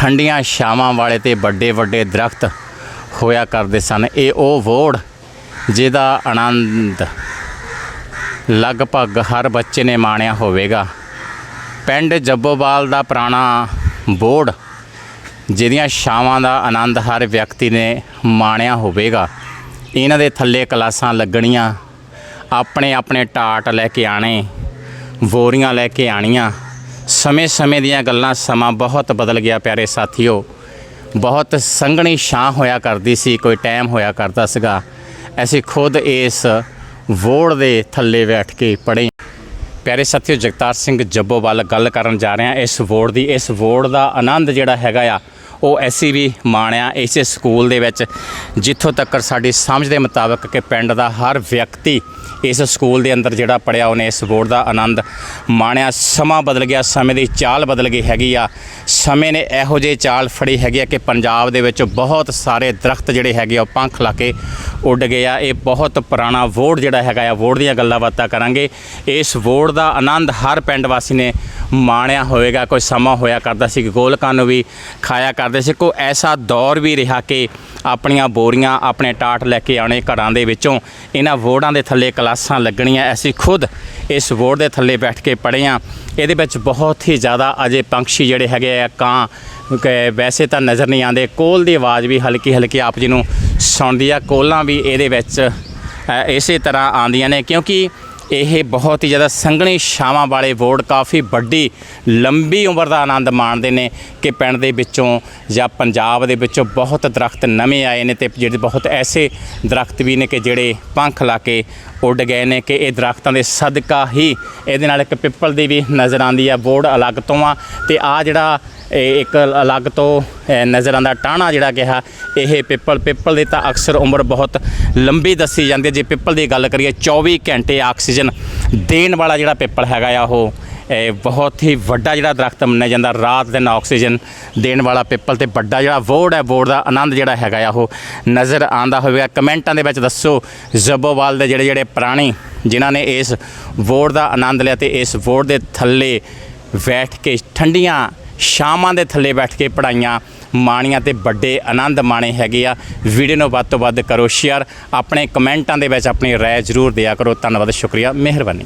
ਠੰਡੀਆਂ ਛਾਵਾਂ ਵਾਲੇ ਤੇ ਵੱਡੇ ਵੱਡੇ ਦਰਖਤ ਹੋਇਆ ਕਰਦੇ ਸਨ। ਇਹ ਉਹ ਵੋੜ ਜਿਹਦਾ ਆਨੰਦ ਲਗਭਗ ਹਰ ਬੱਚੇ ਨੇ ਮਾਣਿਆ ਹੋਵੇਗਾ। ਪਿੰਡ ਜੱਬੋਵਾਲ ਦਾ ਪੁਰਾਣਾ ਬੋਰਡ ਜਿਹਦੀਆਂ ਛਾਵਾਂ ਦਾ ਆਨੰਦ ਹਰ ਵਿਅਕਤੀ ਨੇ ਮਾਣਿਆ ਹੋਵੇਗਾ। ਇਹਨਾਂ ਦੇ ਥੱਲੇ ਕਲਾਸਾਂ ਲੱਗਣੀਆਂ, ਆਪਣੇ ਆਪਣੇ ਟਾਟ ਲੈ ਕੇ ਆਣੇ ਬੋਰੀਆਂ ਲੈ ਕੇ ਆਣੀਆਂ ਸਮੇਂ-ਸਮੇਂ ਦੀਆਂ ਗੱਲਾਂ ਸਮਾਂ ਬਹੁਤ ਬਦਲ ਗਿਆ ਪਿਆਰੇ ਸਾਥੀਓ। ਬਹੁਤ ਸੰਘਣੀ ਛਾਂ ਹੋਇਆ ਕਰਦੀ ਸੀ, ਕੋਈ ਟਾਈਮ ਹੋਇਆ ਕਰਦਾ ਸੀਗਾ। ਅਸੀਂ ਖੁਦ ਇਸ ਵੋੜ ਦੇ ਥੱਲੇ ਬੈਠ ਕੇ ਪੜ੍ਹੇ। ਪਿਆਰੇ ਸਾਥੀਓ, ਜਗਤਾਰ ਸਿੰਘ ਜੱਬੋਵਾਲ ਗੱਲ ਕਰਨ ਜਾ ਰਹੇ ਹਾਂ ਇਸ ਵੋਰਡ ਦੀ, ਇਸ ਵੋਰਡ ਦਾ ਆਨੰਦ ਜਿਹੜਾ ਹੈਗਾ ਆ ਉਹ ਐਸੀ ਵੀ ਮਾਣਿਆ ਇਸੇ ਸਕੂਲ ਦੇ ਵਿੱਚ, ਜਿੱਥੋਂ ਤੱਕ ਸਾਡੀ ਸਮਝ ਦੇ ਮੁਤਾਬਕ ਕਿ ਪਿੰਡ ਦਾ ਹਰ ਵਿਅਕਤੀ ਇਸ ਸਕੂਲ ਦੇ ਅੰਦਰ ਜਿਹੜਾ ਪੜਿਆ ਉਹਨੇ ਇਸ ਵੋਰਡ ਦਾ ਆਨੰਦ ਮਾਣਿਆ। ਸਮਾਂ ਬਦਲ ਗਿਆ, ਸਮੇਂ ਦੀ ਚਾਲ ਬਦਲ ਗਈ ਹੈਗੀ ਆ। ਸਮੇਂ ਨੇ ਇਹੋ ਜਿਹੇ ਚਾਲ ਫੜੀ ਹੈਗੀ ਆ ਕਿ ਪੰਜਾਬ ਦੇ ਵਿੱਚ ਬਹੁਤ ਸਾਰੇ ਦਰਖਤ ਜਿਹੜੇ ਹੈਗੇ ਆ, ਉਹ ਪੰਖ ਲਾ ਕੇ ਉੱਡ ਗਏ ਆ। ਇਹ ਬਹੁਤ ਪੁਰਾਣਾ ਵੋਰਡ ਜਿਹੜਾ ਹੈਗਾ ਆ ਵੋਰਡ ਦੀਆਂ ਗੱਲਾਂ ਬਾਤਾਂ ਕਰਾਂਗੇ। ਇਸ ਵੋਰਡ ਦਾ ਆਨੰਦ ਹਰ ਪਿੰਡ ਵਾਸੀ ਨੇ ਮਾਣਿਆ ਹੋਵੇਗਾ। ਕੋਈ ਸਮਾਂ ਹੋਇਆ ਕਰਦਾ ਸੀ ਕਿ ਗੋਲਕਾਂ ਨੂੰ ਵੀ ਖਾਇਆ ਕਰ ਕਰਦੇ ਸੀ। ਕੋਈ ਐਸਾ ਦੌਰ ਵੀ ਰਿਹਾ ਕਿ ਆਪਣੀਆਂ ਬੋਰੀਆਂ ਆਪਣੇ ਟਾਟ ਲੈ ਕੇ ਆਉਣੇ ਘਰਾਂ ਦੇ ਵਿੱਚੋਂ ਇਹਨਾਂ ਵੋਰਡਾਂ ਦੇ ਥੱਲੇ ਕਲਾਸਾਂ ਲੱਗਣੀਆਂ। ਅਸੀਂ ਖੁਦ ਇਸ ਵੋਰਡ ਦੇ ਥੱਲੇ ਬੈਠ ਕੇ ਪੜ੍ਹੇ ਹਾਂ। ਇਹਦੇ ਵਿੱਚ ਬਹੁਤ ਹੀ ਜ਼ਿਆਦਾ ਅਜੇ ਪੰਛੀ ਜਿਹੜੇ ਹੈਗੇ ਆ, ਕਾਂ, ਕਿ ਵੈਸੇ ਤਾਂ ਨਜ਼ਰ ਨਹੀਂ ਆਉਂਦੇ। ਕੋਲ ਦੀ ਆਵਾਜ਼ ਵੀ ਹਲਕੀ ਹਲਕੀ ਆਪ ਜੀ ਨੂੰ ਸੁਣਦੀ ਆ। ਕੋਲਾਂ ਵੀ ਇਹਦੇ ਵਿੱਚ ਇਸੇ ਤਰ੍ਹਾਂ ਆਉਂਦੀਆਂ ਨੇ। ਕਿਉਂਕਿ ਇਹ ਬਹੁਤ ਹੀ ਜ਼ਿਆਦਾ ਸੰਘਣੀ ਛਾਵਾਂ ਵਾਲੇ ਬੋਰਡ ਕਾਫੀ ਵੱਡੀ, ਲੰਬੀ ਉਮਰ ਦਾ ਆਨੰਦ ਮਾਣਦੇ ਨੇ ਕਿ ਪਿੰਡ ਦੇ ਵਿੱਚੋਂ ਜਾਂ ਪੰਜਾਬ ਦੇ ਵਿੱਚੋਂ ਬਹੁਤ ਦਰਖਤ ਨਵੇਂ ਆਏ ਨੇ ਤੇ ਜਿਹੜੇ ਬਹੁਤ ਐਸੇ ਦਰਖਤ ਵੀ ਨੇ ਕਿ ਜਿਹੜੇ ਪੰਖ ਲਾ ਕੇ ਉੱਡ ਗਏ ਨੇ ਕਿ ਇਹ ਦਰਖਤਾਂ ਦੇ ਸਦਕਾ ਹੀ ਇਹਦੇ ਨਾਲ ਇੱਕ ਪਿੱਪਲ ਦੀ ਵੀ ਨਜ਼ਰ ਆਉਂਦੀ ਆ, ਬੋਰਡ ਅਲੱਗ ਤੋਂ ਆ ਤੇ ਆ ਜਿਹੜਾ ਇਹ ਇੱਕ ਅਲੱਗ ਤੋਂ ਨਜ਼ਰ ਆਉਂਦਾ ਟਾਣਾ ਜਿਹੜਾ ਕਿਹਾ, ਇਹ ਪਿੱਪਲ ਪਿੱਪਲ ਦੀ ਤਾਂ ਅਕਸਰ ਉਮਰ ਬਹੁਤ ਲੰਬੀ ਦੱਸੀ ਜਾਂਦੀ ਹੈ। ਜੇ ਪਿੱਪਲ ਦੀ ਗੱਲ ਕਰੀਏ 24 ਘੰਟੇ ਆਕਸੀਜਨ ਦੇਣ ਵਾਲਾ ਜਿਹੜਾ ਪਿੱਪਲ ਹੈਗਾ ਆ, ਉਹ, ਇਹ ਬਹੁਤ ਹੀ ਵੱਡਾ ਜਿਹੜਾ ਦਰਖਤ ਮੰਨਿਆ ਜਾਂਦਾ। ਰਾਤ ਦਿਨ ਆਕਸੀਜਨ ਦੇਣ ਵਾਲਾ ਪਿੱਪਲ ਤੇ ਵੱਡਾ ਜਿਹੜਾ ਵੋਰਡ ਹੈ ਵੋਰਡ ਦਾ ਆਨੰਦ ਜਿਹੜਾ ਹੈਗਾ ਆ, ਉਹ ਨਜ਼ਰ ਆਂਦਾ ਹੋਵੇਗਾ। ਕਮੈਂਟਾਂ ਦੇ ਵਿੱਚ ਦੱਸੋ, ਜਬੋਵਾਲ ਦੇ ਜਿਹੜੇ ਜਿਹੜੇ ਪ੍ਰਾਣੀ ਜਿਨ੍ਹਾਂ ਨੇ ਇਸ ਵੋਰਡ ਦਾ ਆਨੰਦ ਲਿਆ ਤੇ ਇਸ ਵੋਰਡ ਦੇ ਥੱਲੇ ਬੈਠ ਕੇ ਠੰਡੀਆਂ ਸ਼ਾਮਾਂ ਦੇ ਥੱਲੇ ਬੈਠ ਕੇ ਪੜਾਈਆਂ ਮਾਣੀਆਂ ਤੇ ਵੱਡੇ ਆਨੰਦ ਮਾਣੇ ਹੈਗੇ ਆ। ਵੀਡੀਓ ਨੂੰ ਵੱਧ ਤੋਂ ਵੱਧ ਕਰੋ ਸ਼ੇਅਰ ਆਪਣੇ ਕਮੈਂਟਾਂ ਦੇ ਵਿੱਚ ਆਪਣੀ ਰਾਏ ਜ਼ਰੂਰ ਦਿਆ ਕਰੋ। ਧੰਨਵਾਦ, ਸ਼ੁਕਰੀਆ, ਮਿਹਰਬਾਨੀ।